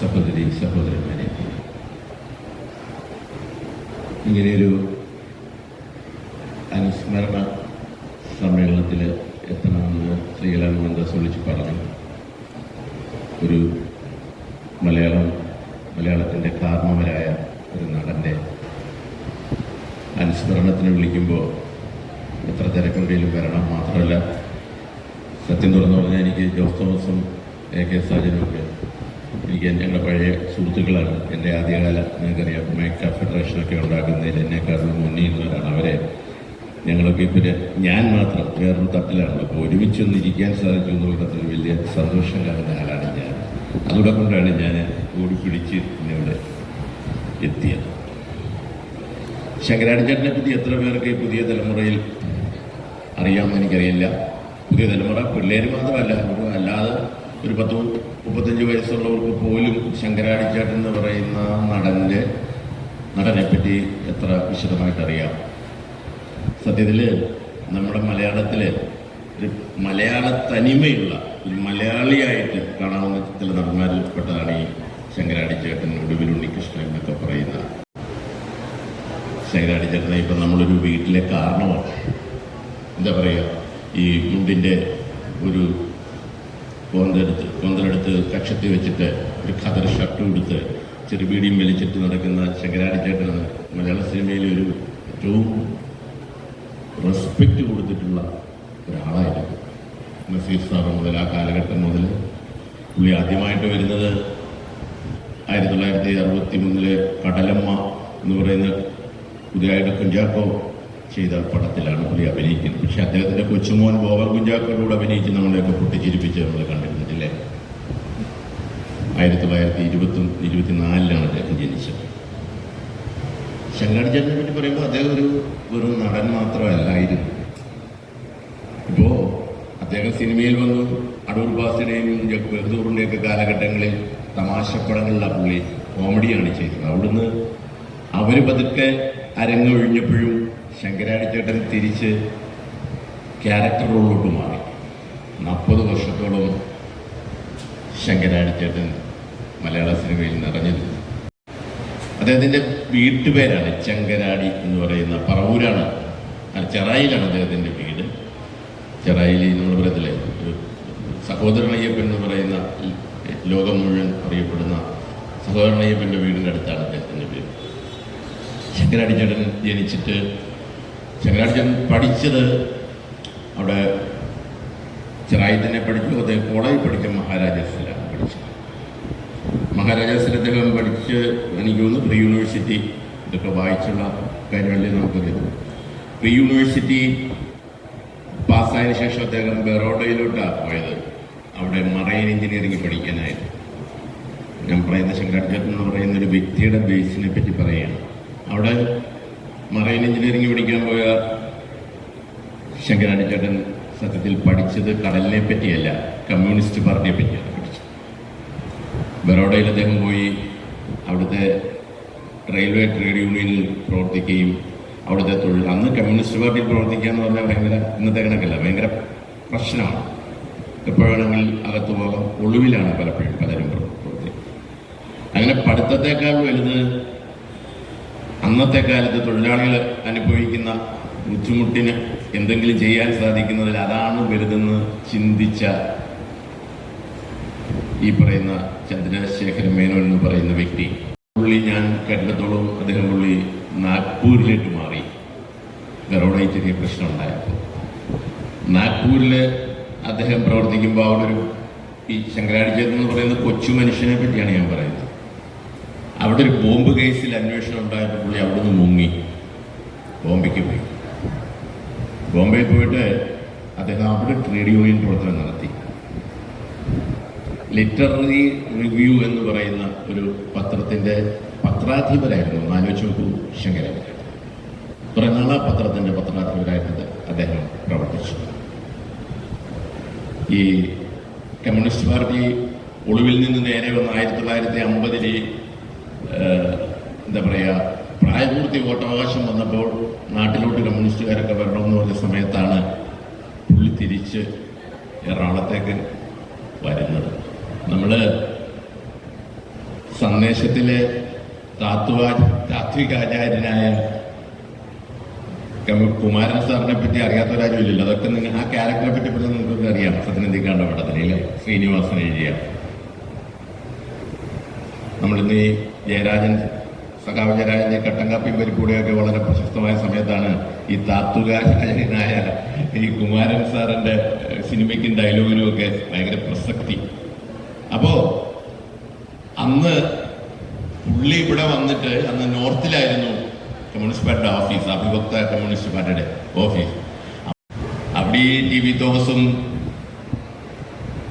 സഹോദരി സഹോദരന്മാരെ. ഇങ്ങനെയൊരു അനുസ്മരണ സമ്മേളനത്തിൽ എത്തണമെന്ന് ശ്രീകലാൻ മന്ദസ് വിളിച്ച് പറഞ്ഞു. ഒരു മലയാളം മലയാളത്തിന്റെ കാർമ്മവരായ ഒരു നടന്റെ അനുസ്മരണത്തിന് വിളിക്കുമ്പോൾ എത്ര തിരക്കുണ്ടെങ്കിലും വരണം മാത്രമല്ല. സത്യം തുറന്നു പറഞ്ഞാൽ എനിക്ക് ജോസ് തോമസും എ കെ സാജനും ഒക്കെ എനിക്ക് ഞങ്ങളുടെ പഴയ സുഹൃത്തുക്കളാണ് എന്റെ ആദ്യകാല നിങ്ങൾക്കറിയാം മേക്ക ഫെഡറേഷനൊക്കെ ഉണ്ടാക്കുന്നതിൽ എന്നെക്കാളും മുന്നിൽ നിന്നവരാണ് അവരെ. ഞങ്ങളൊക്കെ പിന്നെ ഞാൻ മാത്രം വേറൊരു തട്ടിലാണ്. അപ്പോൾ ഒരുമിച്ചൊന്ന് ഇരിക്കാൻ സാധിച്ചു എന്നുള്ളതിൽ വലിയ സന്തോഷം കാണുന്ന ആളാണ് ഞാൻ. അതുകൂടെ കൊണ്ടാണ് ഞാൻ ഓടി പിടിച്ച് ഇന്നിവിടെ എത്തിയത്. ശങ്കരാചാര്യനെ പറ്റി എത്ര പേർക്ക് പുതിയ തലമുറയിൽ അറിയാമെന്ന് എനിക്കറിയില്ല. പുതിയ തലമുറ പിള്ളേർ മാത്രമല്ല അല്ലാതെ ഒരു പത്ത് മുപ്പത്തഞ്ച് വയസ്സുള്ളവർക്ക് പോലും ശങ്കരാടിച്ചാട്ട് എന്ന് പറയുന്ന നടന്റെ നടനെ പറ്റി എത്ര വിശദമായിട്ട് അറിയാം സത്യത്തിൽ നമ്മുടെ മലയാളത്തിൽ ഒരു മലയാള തനിമയുള്ള ഒരു മലയാളിയായിട്ട് കാണാവുന്ന ചില നടന്മാരിൽ പെട്ടതാണ് ഈ ശങ്കരാടിച്ചേട്ടൻ ഒടുവിൽ ഉണ്ണികൃഷ്ണൻ എന്നൊക്കെ പറയുന്ന. ശങ്കരാടിച്ചേട്ടനെ ഇപ്പം നമ്മളൊരു വീട്ടിലെ കാരണമാണ്. എന്താ പറയുക? ഈ മുണ്ടിന്റെ ഒരു കോന്തെടുത്ത് കോന്തലെടുത്ത് കക്ഷത്തിൽ വെച്ചിട്ട് ഒരു ഖദർ ഷർട്ട് കൊടുത്ത് ചെറുപീടിയും വലിച്ചിട്ട് നടക്കുന്ന ശങ്കരാടിച്ചേട്ടനാണ് മലയാള സിനിമയിൽ ഒരു ഏറ്റവും റെസ്പെക്റ്റ് കൊടുത്തിട്ടുള്ള ഒരാളായിരുന്നു. നസീർ സാറ് മുതൽ ആ കാലഘട്ടം മുതൽ പുള്ളി ആദ്യമായിട്ട് വരുന്നത് ആയിരത്തി തൊള്ളായിരത്തി അറുപത്തി മൂന്നിലെ കടലമ്മ എന്ന് പറയുന്ന പുതിയതായിട്ട് കുഞ്ചാക്കോ ചെയ്ത പടത്തിലാണ് പുള്ളി അഭിനയിക്കുന്നത്. പക്ഷെ അദ്ദേഹത്തിന്റെ കൊച്ചുമോൻ ഗോവർ കുഞ്ചാക്കോയോട് അഭിനയിച്ച് നമ്മളെയൊക്കെ പൊട്ടിച്ചിരിപ്പിച്ച് നമ്മൾ കണ്ടിരുന്നില്ലേ ആയിരത്തി തൊള്ളായിരത്തി ഇരുപത്തി ഇരുപത്തിനാലിലാണ് അദ്ദേഹം ജനിച്ചത്. ശങ്കരാചാര്യനെ പറ്റി പറയുമ്പോൾ അദ്ദേഹം ഒരു വെറും നടൻ മാത്രമല്ലായിരുന്നു. ഇപ്പോ അദ്ദേഹം സിനിമയിൽ വന്നു. അടൂർ ബാസിയുടെയും ബഹദൂറിന്റെയും ഒക്കെ കാലഘട്ടങ്ങളിൽ തമാശപ്പടങ്ങളിലാണ് പുള്ളി കോമഡിയാണ് ചെയ്തത്. അവിടുന്ന് അവർ പതുക്കെ അരങ്ങൊഴിഞ്ഞപ്പോഴും ശങ്കരാടിച്ചേട്ടൻ തിരിച്ച് ക്യാരക്ടർ റോളിലോട്ട് മാറി. നാൽപ്പത് വർഷത്തോളം ശങ്കരാടിച്ചേട്ടൻ മലയാള സിനിമയിൽ നിറഞ്ഞത്. അദ്ദേഹത്തിന്റെ വീട്ടുപേരാണ് ചെങ്കരാടി എന്ന് പറയുന്ന പറവൂരാണ്. ചെറായിലാണ് അദ്ദേഹത്തിന്റെ വീട്. ചെറായിൽ നമ്മൾ പറയത്തില്ലേ? ഒരു സഹോദരൻ അയ്യപ്പൻ എന്ന് പറയുന്ന ലോകം മുഴുവൻ അറിയപ്പെടുന്ന സഹോദരൻ അയ്യപ്പന്റെ വീടിന്റെ അടുത്താണ് അദ്ദേഹത്തിന്റെ വീട്. ശങ്കരാടിച്ചേട്ടൻ ജനിച്ചിട്ട് ശങ്കരാടിച്ചേട്ടൻ പഠിച്ചത് അവിടെ ചെറായി തന്നെ പഠിച്ചു അദ്ദേഹം കോളേജിൽ പഠിച്ച മഹാരാജാസിലാണ് പഠിച്ചത്. മഹാരാജാസിൽ അദ്ദേഹം പഠിച്ച് എനിക്ക് തോന്നുന്നു പ്രീ യൂണിവേഴ്സിറ്റി ഇതൊക്കെ വായിച്ചുള്ള കാര്യങ്ങളിൽ നമുക്കറിയാം. പ്രീ യൂണിവേഴ്സിറ്റി പാസ്സായതിനു ശേഷം അദ്ദേഹം ബറോഡയിലോട്ടാണ് പോയത്. അവിടെ മറൈൻ എഞ്ചിനീയറിംഗ് പഠിക്കാനായിരുന്നു ഞാൻ പറയുന്ന ശങ്കരാചാര്യൻ എന്ന് പറയുന്ന ഒരു വ്യക്തിയുടെ ബേസിനെ പറ്റി പറയുകയാണ്. അവിടെ മറൈൻ എഞ്ചിനീയറിംഗ് പഠിക്കാൻ പോയ ശങ്കരാചാര്യൻ സത്യത്തിൽ പഠിച്ചത് കടലിനെ പറ്റിയല്ല കമ്മ്യൂണിസ്റ്റ് പാർട്ടിയെ പറ്റിയാണ് പഠിച്ചത്. ബറോഡയിൽ അദ്ദേഹം പോയി അവിടുത്തെ റെയിൽവേ ട്രേഡ് യൂണിയനിൽ പ്രവർത്തിക്കുകയും അവിടുത്തെ തൊഴിൽ അന്ന് കമ്മ്യൂണിസ്റ്റ് പാർട്ടിയിൽ പ്രവർത്തിക്കുക എന്ന് പറഞ്ഞാൽ ഭയങ്കര ഇന്നത്തെ കണക്കല്ല ഭയങ്കര പ്രശ്നമാണ്. എപ്പോഴാണെങ്കിൽ അകത്ത് പോകാം? ഒളിവിലാണ് പലപ്പോഴും പലരും പ്രവർത്തിക്കുന്നത്. അങ്ങനെ പഠിത്തത്തെക്കാൾ വലുത് അന്നത്തെ കാലത്ത് തൊഴിലാളികൾ അനുഭവിക്കുന്ന ബുദ്ധിമുട്ടിന് എന്തെങ്കിലും ചെയ്യാൻ സാധിക്കുന്നതിൽ അതാണ് വലുതെന്ന് ചിന്തിച്ച ഈ പറയുന്ന ചന്ദ്രശേഖരൻ മേനോൻ എന്ന് പറയുന്ന വ്യക്തി. പുള്ളി ഞാൻ കേട്ടിടത്തോളം അദ്ദേഹം പുള്ളി നാഗ്പൂരിലേക്ക് മാറി. ഗറോഡയിൽ ചെറിയ പ്രശ്നം ഉണ്ടായപ്പോൾ. നാഗ്പൂരിൽ അദ്ദേഹം പ്രവർത്തിക്കുമ്പോൾ അവിടെ ഒരു ഈ ശങ്കരാചാര്യ എന്ന് പറയുന്ന കൊച്ചു മനുഷ്യനെ പറ്റിയാണ് ഞാൻ പറയുന്നത്. അവിടെ ഒരു ബോംബ് കേസിൽ അന്വേഷണം ഉണ്ടായപ്പോൾ പുള്ളി അവിടെ നിന്ന് മുങ്ങി. ബോംബെക്ക് പോയി. ബോംബെയിൽ പോയിട്ട് അദ്ദേഹം അവിടെ യൂണിയൻ പ്രവർത്തനം നടത്തി. ലിറ്റററി റിവ്യൂ എന്ന് പറയുന്ന ഒരു പത്രത്തിന്റെ പത്രാധിപരായിരുന്നു ഒന്ന് ആലോചിച്ച് നോക്കൂ ശങ്കരൻ. കുറേ നാളാ പത്രത്തിന്റെ പത്രാധിപരായിട്ട് അദ്ദേഹം പ്രവർത്തിച്ചു. ഈ കമ്മ്യൂണിസ്റ്റ് പാർട്ടി ഒളിവിൽ നിന്ന് നേരെ വന്ന് ആയിരത്തി തൊള്ളായിരത്തി അമ്പതിൽ എന്താ പറയുക പ്രായപൂർത്തി വോട്ടവകാശം വന്നപ്പോൾ നാട്ടിലോട്ട് കമ്മ്യൂണിസ്റ്റുകാരൊക്കെ വരണമെന്ന് പറഞ്ഞ സമയത്താണ് പുള്ളി തിരിച്ച് എറണാകുളത്തേക്ക് വരുന്നത്. നമ്മൾ സന്ദേശത്തിലെ താത്വാ താത്വികാചാര്യനായ കമ- കുമാരൻ സാറിനെ പറ്റി അറിയാത്ത കാര്യമില്ലല്ലോ. അതൊക്കെ നിങ്ങൾ ആ ക്യാരക്ടറെ പറ്റി പറഞ്ഞാൽ നിങ്ങൾക്ക് അറിയാം. സത്യനന്ദിക്കാണ്ട പടത്തിലെ ശ്രീനിവാസൻ എഴുതിയ നമ്മളിന്ന് ഈ ജയരാജൻ സഖാവ് ജയരാജന്റെ കട്ടങ്കാപ്പി പരിക്കൂടെയൊക്കെ വളരെ പ്രശസ്തമായ സമയത്താണ് ഈ താത്വികാചാര്യനായ ഈ കുമാരൻ സാറിന്റെ സിനിമയ്ക്കും ഡയലോഗിനും ഒക്കെ ഭയങ്കര പ്രസക്തി. അപ്പോ അന്ന് പുള്ളി ഇവിടെ വന്നിട്ട് അന്ന് നോർത്തിലായിരുന്നു കമ്മ്യൂണിസ്റ്റ് പാർട്ടിയുടെ ഓഫീസ് അഭിഭക്ത കമ്മ്യൂണിസ്റ്റ് പാർട്ടിയുടെ ഓഫീസ് അവിടെ ഈ ടി വി തോമസും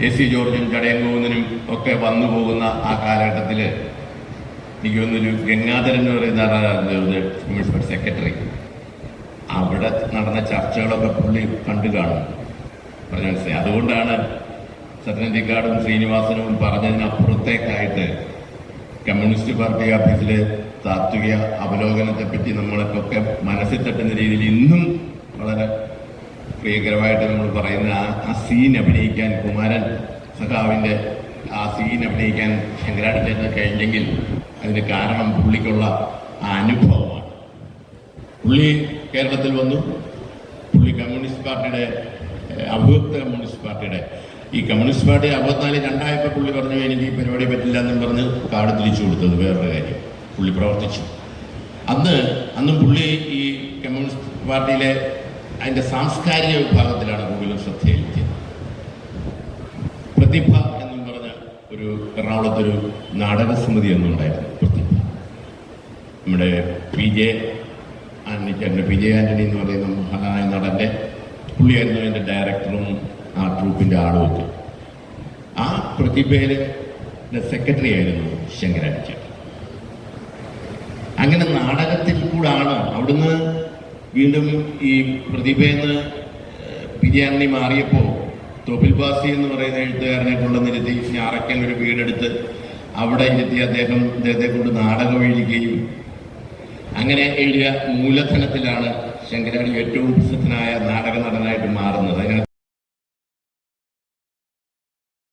എ സി ജോർജും ചടയൻകോവിന്ദനും ഒക്കെ വന്നു പോകുന്ന ആ കാലഘട്ടത്തിൽ എനിക്ക് തോന്നുന്നൊരു ഗംഗാധരൻ എന്ന് പറയുന്ന ആളായിരുന്നു സെക്രട്ടറി. അവിടെ നടന്ന ചർച്ചകളൊക്കെ പുള്ളി കണ്ടു കാണും. പറഞ്ഞ മനസ്സിലായി. അതുകൊണ്ടാണ് സത്യനന്ദിക്കാടും ശ്രീനിവാസനും പറഞ്ഞതിനപ്പുറത്തേക്കായിട്ട് കമ്മ്യൂണിസ്റ്റ് പാർട്ടി ഓഫീസിലെ താത്വിക അവലോകനത്തെ പറ്റി നമ്മളൊക്കെ മനസ്സിൽ തട്ടുന്ന രീതിയിൽ ഇന്നും വളരെ പ്രിയകരമായിട്ട് നമ്മൾ പറയുന്ന ആ ആ സീൻ അഭിനയിക്കാൻ കുമാരൻ സഖാവിന്റെ ആ സീൻ അഭിനയിക്കാൻ ശങ്കരാചാര്യന് കഴിഞ്ഞെങ്കിൽ അതിന് കാരണം പുള്ളിക്കുള്ള ആ അനുഭവമാണ്. പുള്ളി കേരളത്തിൽ വന്നു. പുള്ളി കമ്മ്യൂണിസ്റ്റ് പാർട്ടിയുടെ അഭിവക്ത കമ്മ്യൂണിസ്റ്റ് പാർട്ടിയുടെ. ഈ കമ്മ്യൂണിസ്റ്റ് പാർട്ടി അറുപത്തിനാല് രണ്ടായപ്പോൾ പുള്ളി പറഞ്ഞു എനിക്ക് ഈ പരിപാടി പറ്റില്ല എന്നും പറഞ്ഞ് കാട് തിരിച്ചു കൊടുത്തത് വേറൊരു കാര്യം. പുള്ളി പ്രവർത്തിച്ചു. അന്ന് അന്നും പുള്ളി ഈ കമ്മ്യൂണിസ്റ്റ് പാർട്ടിയിലെ അതിന്റെ സാംസ്കാരിക വിഭാഗത്തിലാണ് കൂടുതലും ശ്രദ്ധയിലെത്തിയത് പ്രതിഭ എന്നും പറഞ്ഞ ഒരു എറണാകുളത്തൊരു നാടകസമിതി എന്നുണ്ടായിരുന്നു പ്രതിഭ. നമ്മുടെ പി ജെ ആന്റണി ചേട്ടന്റെ പി ജെ ആന്റണി എന്ന് പറയുന്ന മഹാനായ നടന്റെ പുള്ളിയായിരുന്നു അതിന്റെ ഡയറക്ടറും ആ ട്രൂപ്പിന്റെ ആളും ഒക്കെ. ആ പ്രതിഭയിലെ സെക്രട്ടറി ആയിരുന്നു ശങ്കരാചാര്യ. അങ്ങനെ നാടകത്തിൽ കൂടാണ് അവിടുന്ന് വീണ്ടും ഈ പ്രതിഭയെന്ന് ബിരിയാണി മാറിയപ്പോൾ തോപ്പിൽ ബാസി എന്ന് പറയുന്ന എഴുത്തുകാരനെ കൊണ്ട് നിരത്തി ഞാറക്കൽ ഒരു വീടെടുത്ത് അവിടെ ഇരുത്തി അദ്ദേഹം അദ്ദേഹത്തെ കൊണ്ട് നാടകം എഴുതുകയും അങ്ങനെ എഴുതിയ മൂലധനത്തിലാണ് ശങ്കരാടി ഏറ്റവും പ്രസിദ്ധനായ നാടക നടനായിട്ട് മാറുന്നത്. അതിന്